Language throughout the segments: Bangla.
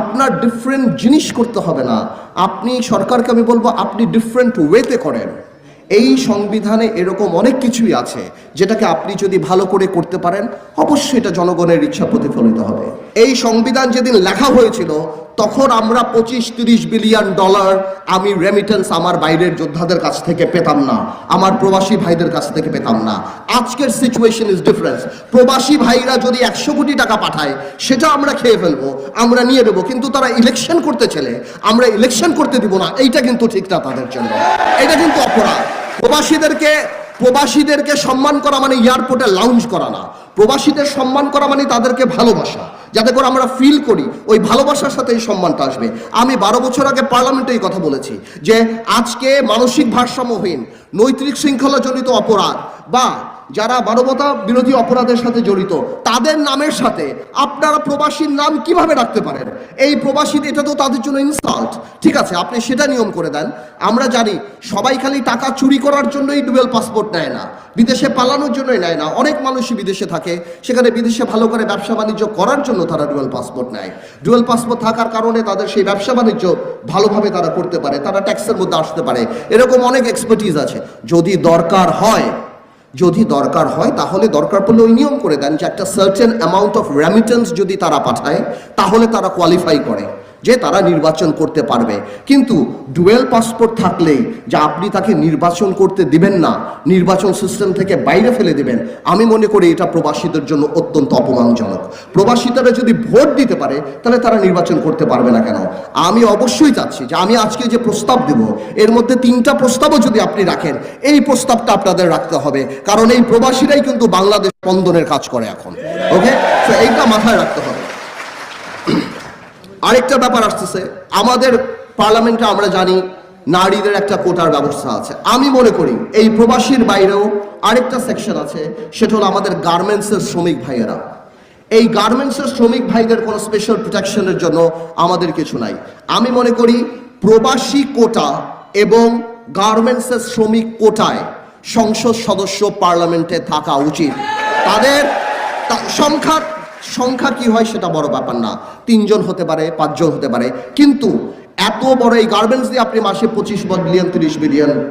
আপনার ডিফারেন্ট জিনিস করতে হবে না। আপনি সরকারকে আমি বলব, আপনি ডিফারেন্ট ওয়েতে করেন। এই সংবিধানে এরকম অনেক কিছুই আছে, যেটাকে আপনি যদি ভালো করে করতে পারেন, অবশ্যই এটা জনগণের ইচ্ছা প্রতিফলিত হবে। এই সংবিধান যেদিন লেখা হয়েছিল তখন আমরা পঁচিশ তিরিশ বিলিয়ন ডলার আমি রেমিটেন্স আমার বাইরের যোদ্ধাদের কাছ থেকে পেতাম না, আমার প্রবাসী ভাইদের কাছ থেকে পেতাম না। আজকের সিচুয়েশন ইজ ডিফারেন্স প্রবাসী ভাইরা যদি একশো কোটি টাকা পাঠায়, সেটা আমরা খেয়ে ফেলব, আমরা নিয়ে দেবো কিন্তু তারা ইলেকশন করতে চলে আমরা ইলেকশন করতে দিব না, এইটা কিন্তু ঠিক না তাদের জন্য। এটা কিন্তু অপরাধ। প্রবাসীদেরকে প্রবাসীদেরকে সম্মান করা মানে এয়ারপোর্টে লাউঞ্জ করা না। প্রবাসীদের সম্মান করা মানে তাদেরকে ভালোবাসা। যাতে করে আমরা ফিল করি, ওই ভালোবাসার সাথে এই সম্মানটা আসবে। আমি বারো বছর আগে পার্লামেন্টে এই কথা বলেছি যে, আজকে মানসিক ভারসাম্যহীন, নৈতিক শৃঙ্খলাজনিত অপরাধ বা যারা মানবতা বিরোধী অপরাধের সাথে জড়িত, তাদের নামের সাথে আপনারা প্রবাসীর নাম কীভাবে রাখতে পারেন? এই প্রবাসী এটা তো তাদের জন্য ইনসাল্ট ঠিক আছে, আপনি সেটা নিয়ম করে দেন। আমরা জানি, সবাই খালি টাকা চুরি করার জন্যই ডুয়েল পাসপোর্ট নেয় না। বিদেশে পালানোর জন্যই নেয় না। অনেক মানুষই বিদেশে থাকে। সেখানে বিদেশে ভালো করে ব্যবসা বাণিজ্য করার জন্য তারা ডুয়েল পাসপোর্ট নেয়। ডুয়েল পাসপোর্ট থাকার কারণে তাদের সেই ব্যবসা বাণিজ্য ভালোভাবে তারা করতে পারে। তারা ট্যাক্সের মধ্যে আসতে পারে। এরকম অনেক এক্সপার্টিস আছে। যদি দরকার হয় যদি দরকার হয়, তাহলে দরকার পড়লে ওই নিয়ম করে দেন যে একটা সার্টেন অ্যামাউন্ট অফ রেমিটেন্স যদি তারা পাঠায়, তাহলে তারা কোয়ালিফাই করে। যে তারা নির্বাচন করতে পারবে। কিন্তু ডুয়েল পাসপোর্ট থাকলেই যে আপনি তাকে নির্বাচন করতে দিবেন না, নির্বাচন সিস্টেম থেকে বাইরে ফেলে দিবেন, আমি মনে করি এটা প্রবাসীদের জন্য অত্যন্ত অপমানজনক। প্রবাসীরা যদি ভোট দিতে পারে, তাহলে তারা নির্বাচন করতে পারবে না কেন? আমি অবশ্যই চাচ্ছি যে আমি আজকে যে প্রস্তাব দেব, এর মধ্যে তিনটা প্রস্তাবও যদি আপনি রাখেন, এই প্রস্তাবটা আপনাদের রাখতে হবে। কারণ এই প্রবাসীরাই কিন্তু বাংলাদেশ স্পন্দনের কাজ করে এখন। ওকে তো এইটা মাথায় রাখতে হবে। আরেকটা ব্যাপার আসতেছে। আমাদের পার্লামেন্টে আমরা জানি নারীদের একটা কোটার ব্যবস্থা আছে। আমি মনে করি এই প্রবাসীর বাইরেও আরেকটা সেকশন আছে, সেটা হলো আমাদের গার্মেন্টসের শ্রমিক ভাইয়েরা। এই গার্মেন্টসের শ্রমিক ভাইদের কোনো স্পেশাল প্রোটেকশনের জন্য আমাদের কিছু নাই। আমি মনে করি প্রবাসী কোটা এবং গার্মেন্টসের শ্রমিক কোটায় সংসদ সদস্য পার্লামেন্টে থাকা উচিত। তাদের সংখ্যা সংখ্যা কি হয় সেটা বড় ব্যাপার না। তিনজন হতে পারে, পাঁচজন হতে পারে। কিন্তু এত বড় এই গার্মেন্টস দিয়ে আপনি মাসে পঁচিশ বিলিয়ন তিরিশ বিলিয়ন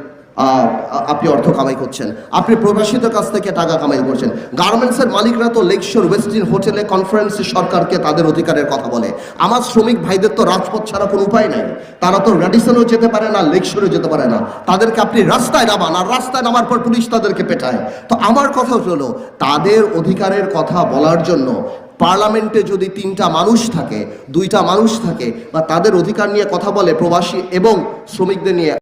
আপনি অর্থ কামাই করছেন। আপনি প্রবাসীদের কাছ থেকে টাকা কামাই করছেন। গার্মেন্টসের মালিকরা তো লেকশোর ওয়েস্টিন হোটেলে কনফারেন্সে সরকারকে তাদের অধিকারের কথা বলে। আমার শ্রমিক ভাইদের তো রাজপথ ছাড়া কোনো উপায় নাই। তারা তো রেডিসনও যেতে পারে না, লেকশোরও যেতে পারে না। তাদেরকে আপনি রাস্তায় নামান আর রাস্তায় নামার পর পুলিশ তাদেরকে পেটায়। তো আমার কথা হলো, তাদের অধিকারের কথা বলার জন্য পার্লামেন্টে যদি তিনটা মানুষ থাকে, দুইটা মানুষ থাকে, বা তাদের অধিকার নিয়ে কথা বলে প্রবাসী এবং শ্রমিকদের নিয়ে